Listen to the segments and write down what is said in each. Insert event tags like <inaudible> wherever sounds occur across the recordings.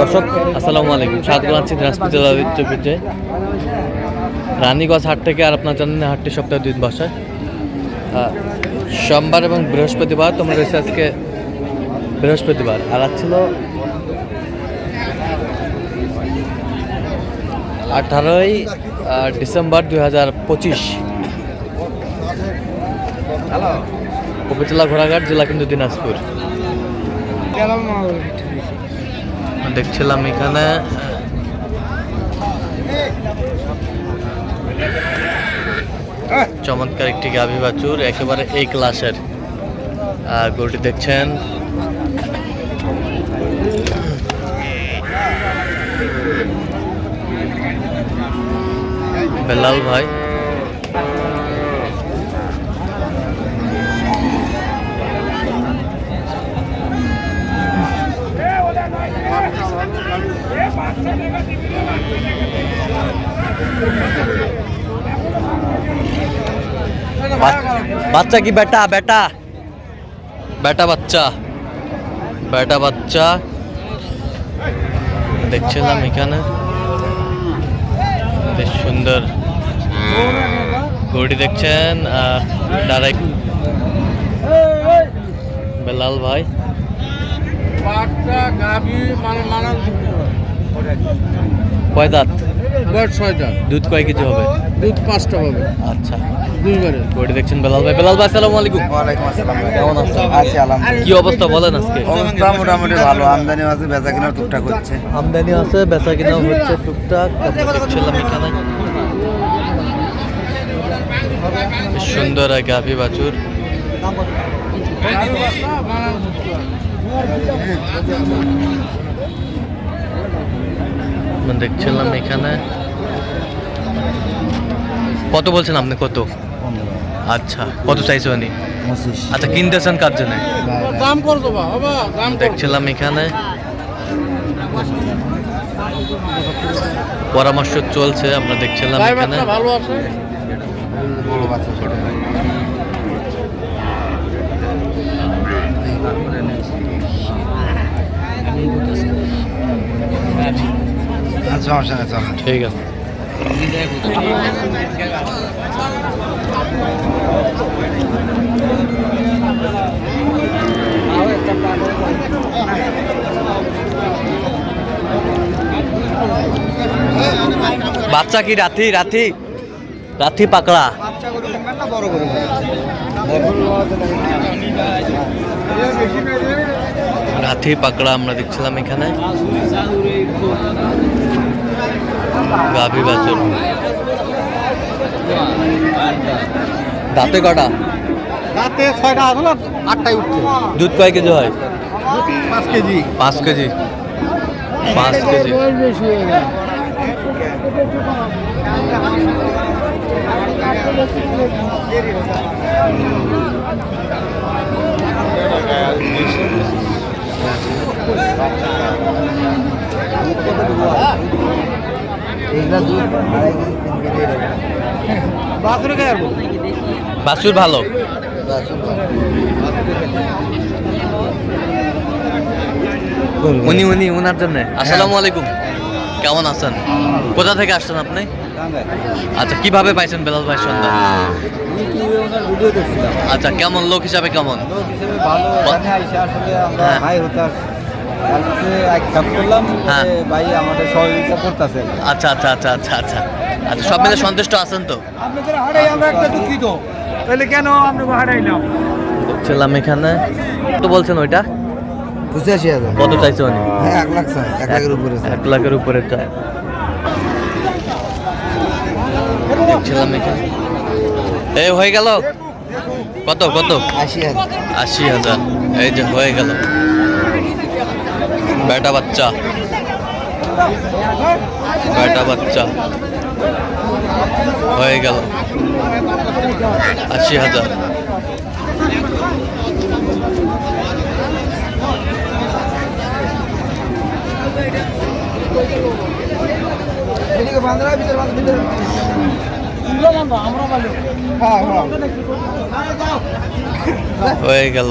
দর্শক, আসসালামু আলাইকুম। জেলার ঐতিহ্যপীঠে রানীগঞ্জ হাট থেকে আর আপনার জানেন হাটটি সপ্তাহে দুই বসায়। সোমবার এবং বৃহস্পতিবার তোমরা রয়েছে আজকে বৃহস্পতিবার। আর আজ ছিল আঠারোই ডিসেম্বর দুই হাজার পঁচিশ। উপজেলা ঘোড়াঘাট, জেলা কিন্তু দিনাজপুর। দেখছিলাম এখানে। চমৎকার একটি গাভী বাছুর একেবারে এই ক্লাসের আর গরুটি দেখছেন। বেলাল ভাই। বাচ্চা কি বেটা? বেটা। বেটা বাচ্চা। বেটা বাচ্চা। দেখছিলাম এখানে। বেশ সুন্দর। গরুটি দেখছেন ডাইরেক্ট বেলাল ভাই। পাঁচটা গাভি মানে মানা কয় দাঁত বয়স ছয়টা দুধ কয় কেজি হবে দুধ পাঁচটা হবে আচ্ছা দুইবারে দেখছেন বেলাল ভাই বেলাল ভাই আসসালামু আলাইকুম ওয়ালাইকুম আসসালাম কেমন আছেন? আছি আলহামদুলিল্লাহ কি অবস্থা বলেন আজকে অবস্থা মোটামুটি ভালো আমদানি আছে বেচা কিনা টুকটাক হচ্ছে আমদানি আছে বেচা কিনা হচ্ছে টুকটাক দেখছিলাম এখানে বেশ সুন্দর গাভী বাছুর দেখছিলাম এখানে। কত বলছেন আপনি কত? আচ্ছা কত চাইছে উনি? আচ্ছা কিনতেছেন কার জন্য? দেখছিলাম এখানে। পরামর্শ চলছে আমরা দেখছিলাম এখানে। ভালো আছে? সমস্যা নেই চলেন ঠিক আছে। বাচ্চা কি রাথি রাথি রাথি পাকড়া। রাথি পাকড়া আমরা দেখছিলাম এখানে। গাভী বাছুর। দাঁতে কটা? দাঁতে ছয়টা আসলো আটটায় উঠছে। দুধ কয় কেজি হয়? পাঁচ কেজি। পাঁচ কেজি। পাঁচ কেজি এগুলা দুধ আড়াই কেজি তিন কেজি এরকম বাসরে ভালো। উনি উনি উনার জন্য। আসসালামু আলাইকুম। কেমন আছেন? কোথা থেকে আসছেন আপনি? আচ্ছা কীভাবে পাইছেন বেলাল ভাই দেখছিলাম আচ্ছা কেমন? লোক হিসাবে কেমন? ভালো। আসলে আমরা হ্যাঁ। হতাশ হ্যাঁ। যে ভাই আমাদের সহযোগিতা করতেছে। আচ্ছা আচ্ছা আচ্ছা আচ্ছা আচ্ছা। আচ্ছা সব মিলে সন্তুষ্ট আছেন তো? আপনাদের হাড়াই আমরা একটা দুঃখিত। তাহলে কেন আমরা হারাইলাম? ছিলাম এখানে। তো বলছেন ওইটা? পঁচাশি হাজার। কত চাইছে উনি? হ্যাঁ এক লাখ চাই এক লাখের উপরে এক লাখের উপরে চায় দেখছিলাম এখানে। এই হয়ে গেল? কত কত? আশি হাজার। আশি হাজার। এই যে হয়ে গেল। বেটা বাচ্চা। বেটা বাচ্চা। হয়ে গেল। আশি হাজার। হয়ে গেল।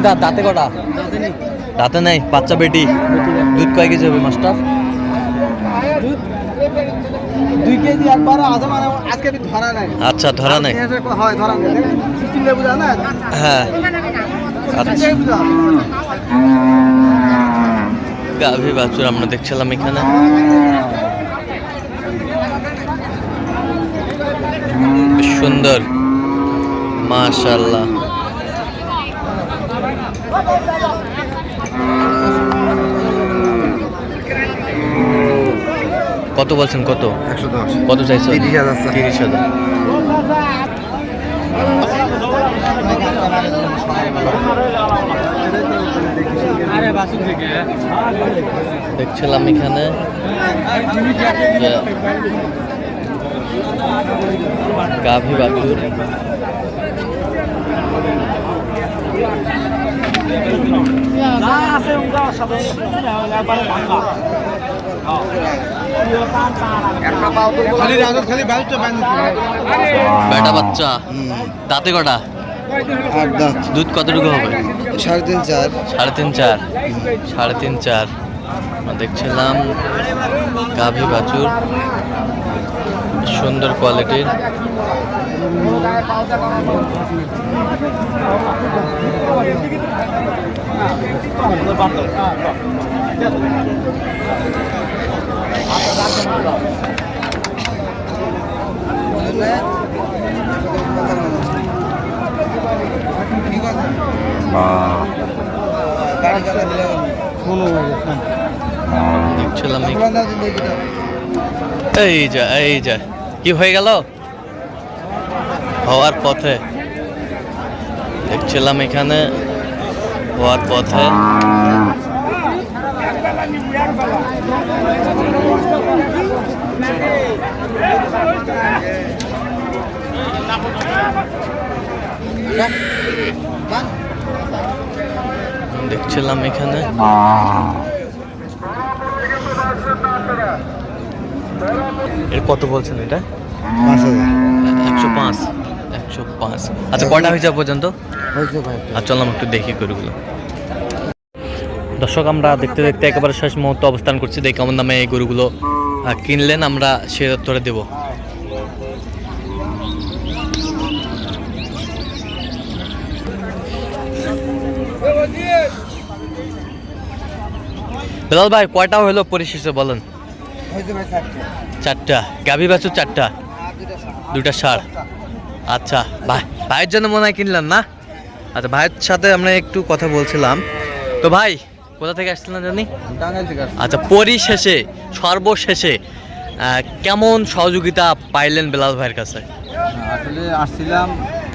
কয় দাঁত? দাঁতে কটা? দাঁতে নেই বাচ্চা বেটি। দুধ কয় কেজি হবে মাস্টার? দুই কেজি একবার আছে মানে আজকে ধরা নাই। আচ্ছা ধরা নেই। হয় ধরা নাই। হ্যাঁ। আচ্ছা গাভী বাছুর আমরা দেখছিলাম এখানে। সুন্দর। মাশাল্লাহ কত বলছেন কত? একশো দশ। কত চাইছো তিরিশ হাজার তিরিশ হাজার। দেখছিলাম এখানে গাভী বাছুর। খালি বেটা বাচ্চা দাঁতে কটা? আট দাঁত দুধ কতটুকু হবে? সাড়ে তিন চার। সাড়ে তিন চার। সাড়ে তিন চার। দেখছিলাম গাভী বাছুর। সুন্দর কোয়ালিটির দেখছিলাম এই- এই যা এই যা। কি হয়ে গেল? হওয়ার পথে। দেখছিলাম এখানে হওয়ার পথে। দেখছিলাম এখানে। এর কত বলছেন এটা? পাঁচ হাজার। একশো পাঁচ। একশো পাঁচ। আচ্ছা কয়টা হয়েছে পর্যন্ত? আর চললাম একটু দেখি গরুগুলো। দর্শক আমরা দেখতে দেখতে একেবারে শেষ মুহূর্তে অবস্থান করছি। দেখি কেমন দামে এই গরুগুলো কিনলেন আমরা সে উত্তরে দেব। বেলাল ভাই কয়টা হলো পরিশেষে বলেন? চারটে। গাভী বাছুর চারটা। দুটা ষাঁড় আচ্ছা ভাই ভাইয়ের জন্য মনে হয় কিনলাম না? আচ্ছা ভাইয়ের সাথে আমরা একটু কথা বলছিলাম। তো ভাই কোথা থেকে আসছিলেন জানি। আচ্ছা পরিশেষে সর্বশেষে কেমন সহযোগিতা পাইলেন বেলাল ভাইয়ের কাছে? আসলে আসছিলাম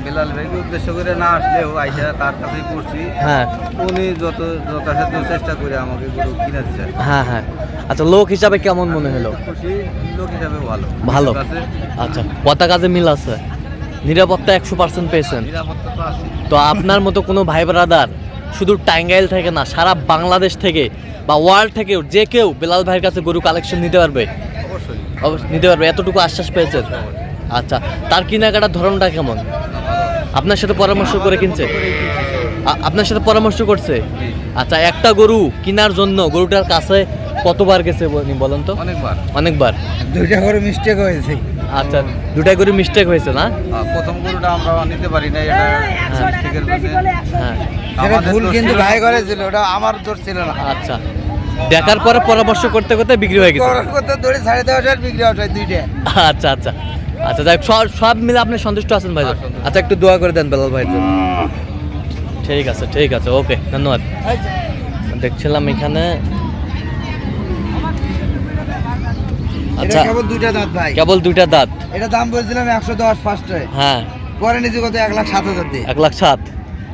বেলাল ভাইকে উদ্দেশ্য করে না আসলেও আইসা তার কাছেই পড়ছি। হ্যাঁ। উনি যত যথাসাধ্য চেষ্টা করে আমাকে গরু কিনে দিচ্ছে হ্যাঁ হ্যাঁ। আচ্ছা লোক হিসাবে কেমন মনে হলো? খুশি লোক হিসাবে ভালো। ভালো। আচ্ছা কথা কাজে মিল আছে নিরাপত্তা একশো পার্সেন্ট পেয়েছেন। তো আপনার মতো কোনো ভাই ব্রাদার শুধু টাঙ্গাইল থেকে না সারা বাংলাদেশ থেকে বা ওয়ার্ল্ড থেকেও যে কেউ বেলাল ভাইয়ের কাছে গরু কালেকশন নিতে পারবে? অবশ্যই। অবশ্য নিতে পারবে। এতটুকু আশ্বাস পেয়েছেন? আচ্ছা তার কেনাকাটার ধরনটা কেমন? আপনার সাথে পরামর্শ করে কিনছে? আপনার সাথে পরামর্শ করছে? আচ্ছা একটা গরু কেনার জন্য গরুটার কাছে কতবার গেছে বলেন তো? অনেকবার। অনেকবার? দুইটা করে মিস্টেক হয়েছে। আচ্ছা দুটাই গরু মিস্টেক হয়েছে না? প্রথম গরুটা আমরা নিতে পারি না এটা মিস্টেকের জন্য হ্যাঁ ভুল কিন্তু ভাই করেছিল ওটা আমার দোষ ছিল না। আচ্ছা দেখার পরে পরামর্শ করতে করতে বিক্রি হয়ে গেছে। করতে ধরে সাড়ে দশ হাজার বিক্রি হয় দুইটা। আচ্ছা আচ্ছা। আচ্ছা যাক সব সব মিলে আপনি সন্তুষ্ট আছেন ভাই? হ্যাঁ, আচ্ছা একটু দোয়া করে দেন বেলাল ভাইয়ের জন্য। ঠিক আছে ঠিক আছে ওকে ধন্যবাদ। দেখছিলাম এখানে। আচ্ছা কেবল দুইটা দাঁত ভাই। কেবল দুইটা দাঁত। এটা দাম বলছিলাম একশো দশ ফার্স্টে। হ্যাঁ। পরে নিচে কত? এক লাখ সাত হাজার দিয়ে। এক লাখ সাত।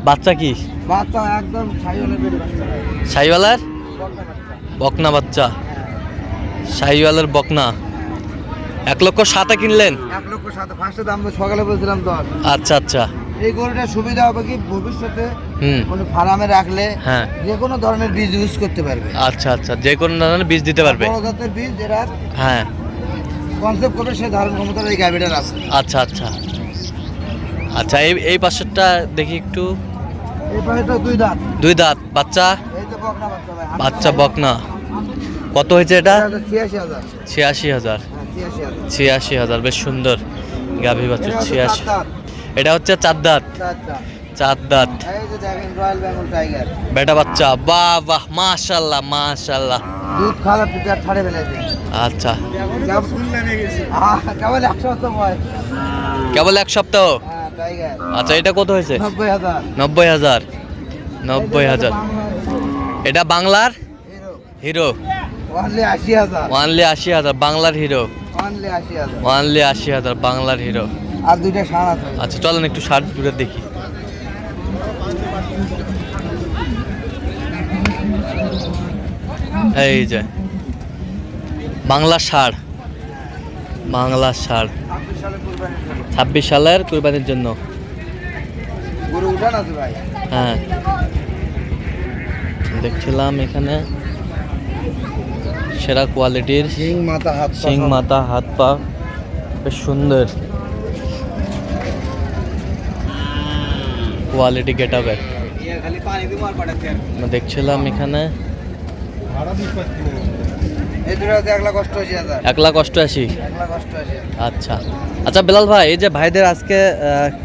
বাচ্চা কি? বাচ্চা একদম শাহিওয়ালার বকনা বাচ্চা। শাহিওয়ালার বকনা। এক লক্ষ সাতা কিনলেন? এক লক্ষ সাথে ফার্স্টে দাম সকালে বলছিলাম দশ। আচ্ছা আচ্ছা। এই গরুটার সুবিধা হবে কি? ভবিষ্যতে হুম। কোনো ফার্মে রাখলে হ্যাঁ। যে কোনো ধরনের বীজ ইউজ করতে পারবে। আচ্ছা আচ্ছা। যে কোনো ধরনের বীজ দিতে পারবে। বড় জাতের বীজ যেটা হ্যাঁ। কনসেপ্ট করবে সেই ধারণ ক্ষমতার এই গাভিটার আছে। আচ্ছা আচ্ছা। আচ্ছা এই এই পাশেরটা দেখি একটু। এই পাশেটা দুই দাঁত। দুই দাঁত। বাচ্চা? এই তো বকনা বাচ্চা ভাই। বাচ্চা বকনা। কত হয়েছে এটা? ছিয়াশি হাজার। ছিয়াশি হাজার। বেশ সুন্দর। গাভী বাচ্চা ছিয়াশি। এটা হচ্ছে চার দাঁত চার দাঁত। বেটা বাচ্চা বাহ বাহ মাশাল্লাহ মাশাল্লাহ। দুধ খাওয়া পিটার ছাড়ে ফেলেছে। আচ্ছা। কেবল এক সপ্তাহ হ্যাঁ আচ্ছা এটা কত হয়েছে? নব্বই হাজার। নব্বই হাজার। এটা বাংলার। হিরো। ওয়ানলি আশি হাজার বাংলার হিরো। ওয়ানলি আশি হাজার। বাংলার হিরো আর দুইটা ষাঁড় আছে। আচ্ছা চলেন একটু শার্ট দূরে দেখি। এই যে বাংলা ষাড় বাংলা ষাড় ছাব্বিশ সালের কুরবানির জন্য। হ্যাঁ। দেখছিলাম এখানে। সেরা কোয়ালিটির সিং মাথা হাত মাথা হাত পা। বেশ সুন্দর। কোয়ালিটি গেট আপের। দেখছিলাম এখানে। একলা কষ্ট আছি এক লাখ অষ্টআশি। আচ্ছা। আচ্ছা বেলাল ভাই এই যে ভাইদের আজকে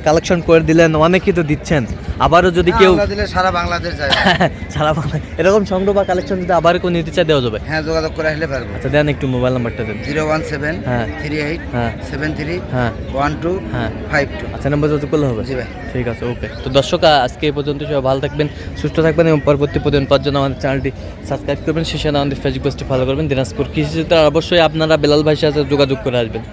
কালেকশন করে দিলেন অনেকেই তো দিচ্ছেন। আবারও যদি কেউ দিলে সারা বাংলাদেশ যায়। <laughs> সারা বাংলা এরকম সংগ্রহ বা কালেকশন যদি আবার কেউ নিতে চায় দেওয়া যাবে। হ্যাঁ যোগাযোগ করে আসলে পারব। আচ্ছা দেন একটু মোবাইল নাম্বারটা দেন। জিরো ওয়ান সেভেন হ্যাঁ। থ্রি এইট হ্যাঁ। সেভেন থ্রি হ্যাঁ। ওয়ান টু হ্যাঁ। Five two. আচ্ছা নাম্বার যত করলে হবে? জি ভাই। ঠিক আছে ওকে তো দর্শক আজকে এই পর্যন্ত সবাই ভালো থাকবেন সুস্থ থাকবেন এবং পরবর্তী পাওয়ার জন্য আমাদের চ্যানেলটি সাবস্ক্রাইব করবেন সাথে আমাদের ফেসবুক পেজটি ফলো করবেন। দিনাজপুর কৃষি অবশ্যই আপনারা বেলাল ভাইয়ের সাথে যোগাযোগ করে আসবেন।